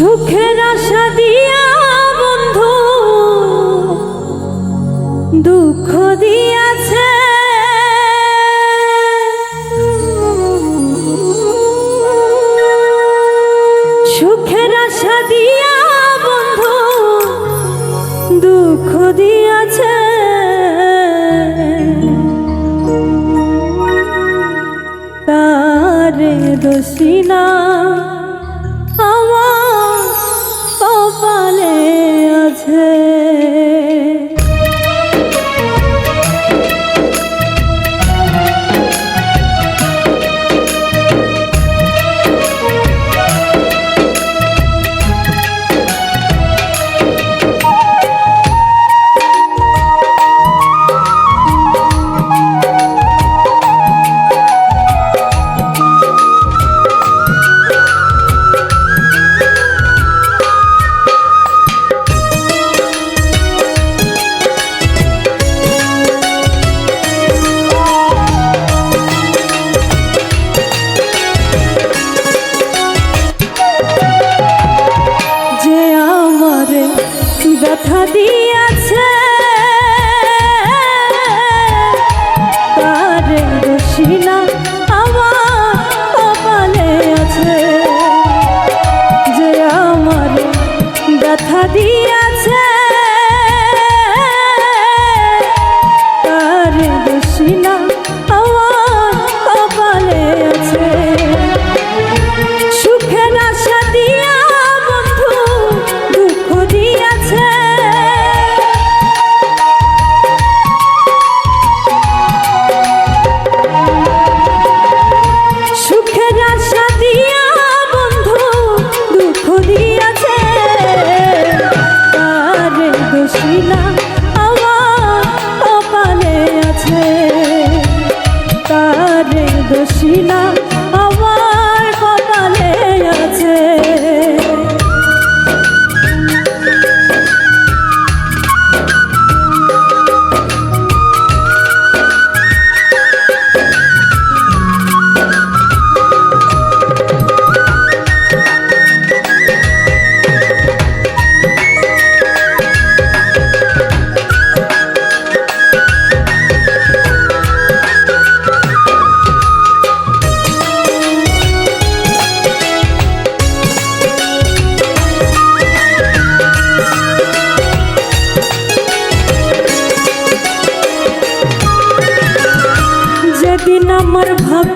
সুখের আশা দিয়া বন্ধু, দুঃখ দিয়াছে। সুখের আশা দিয়া বন্ধু, দুঃখ দিয়াছে। তারে দোষী না কথা দিয়া দোষী না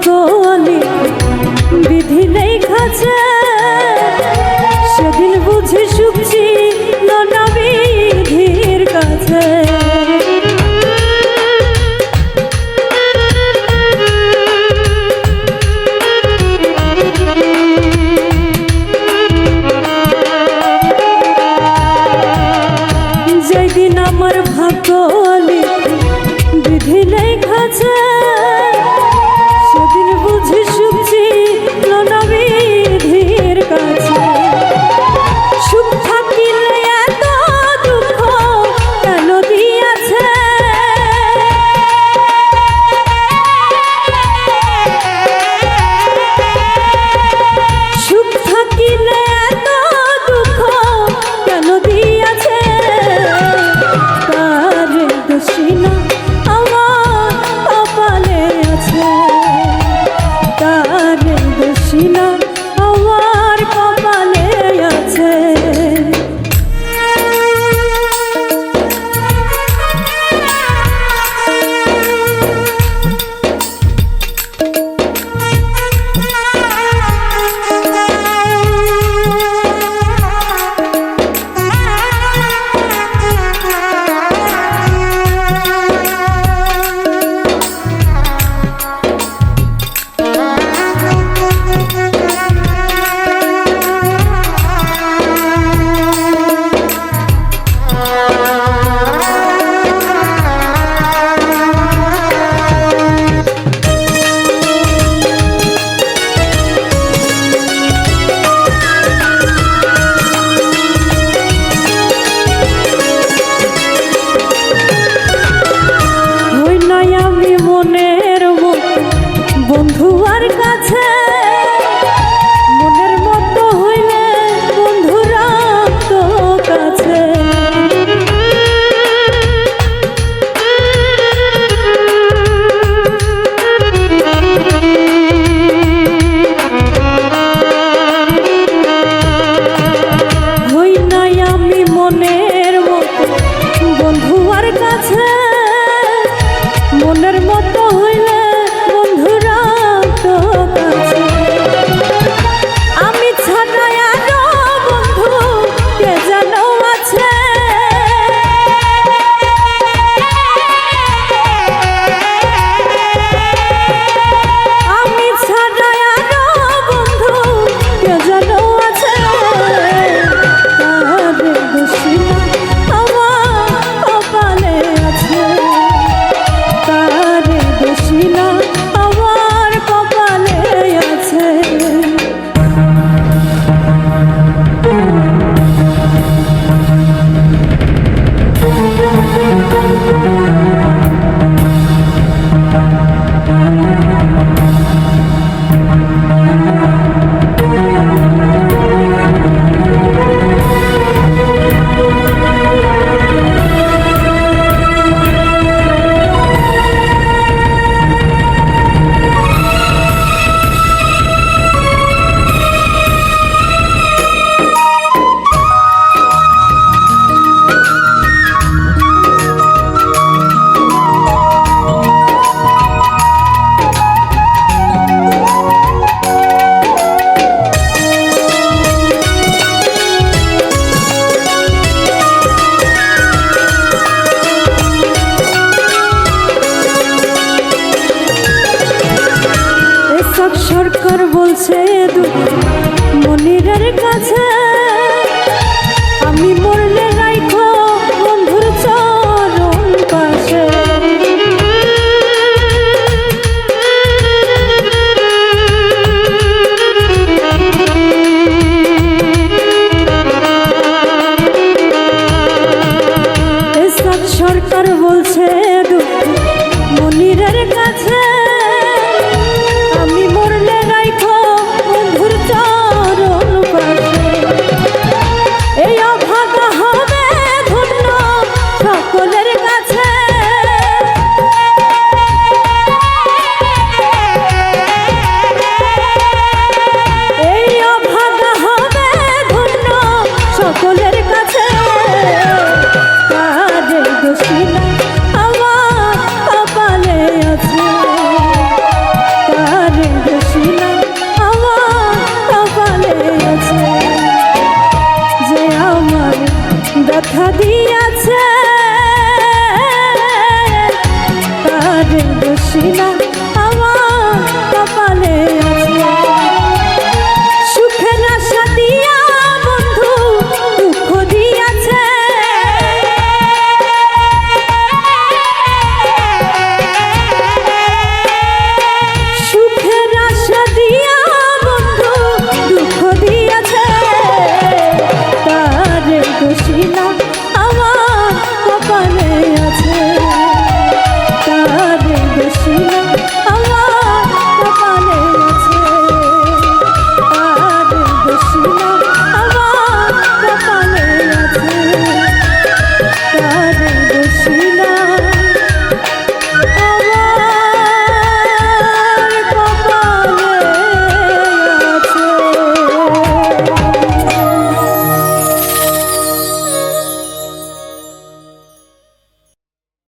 বলে বিধি নেই খাচ্ছে সেদিন বুঝি শুকছি নবীর কাছে। যেদিন আমার ভাগ্য দোষী না আমার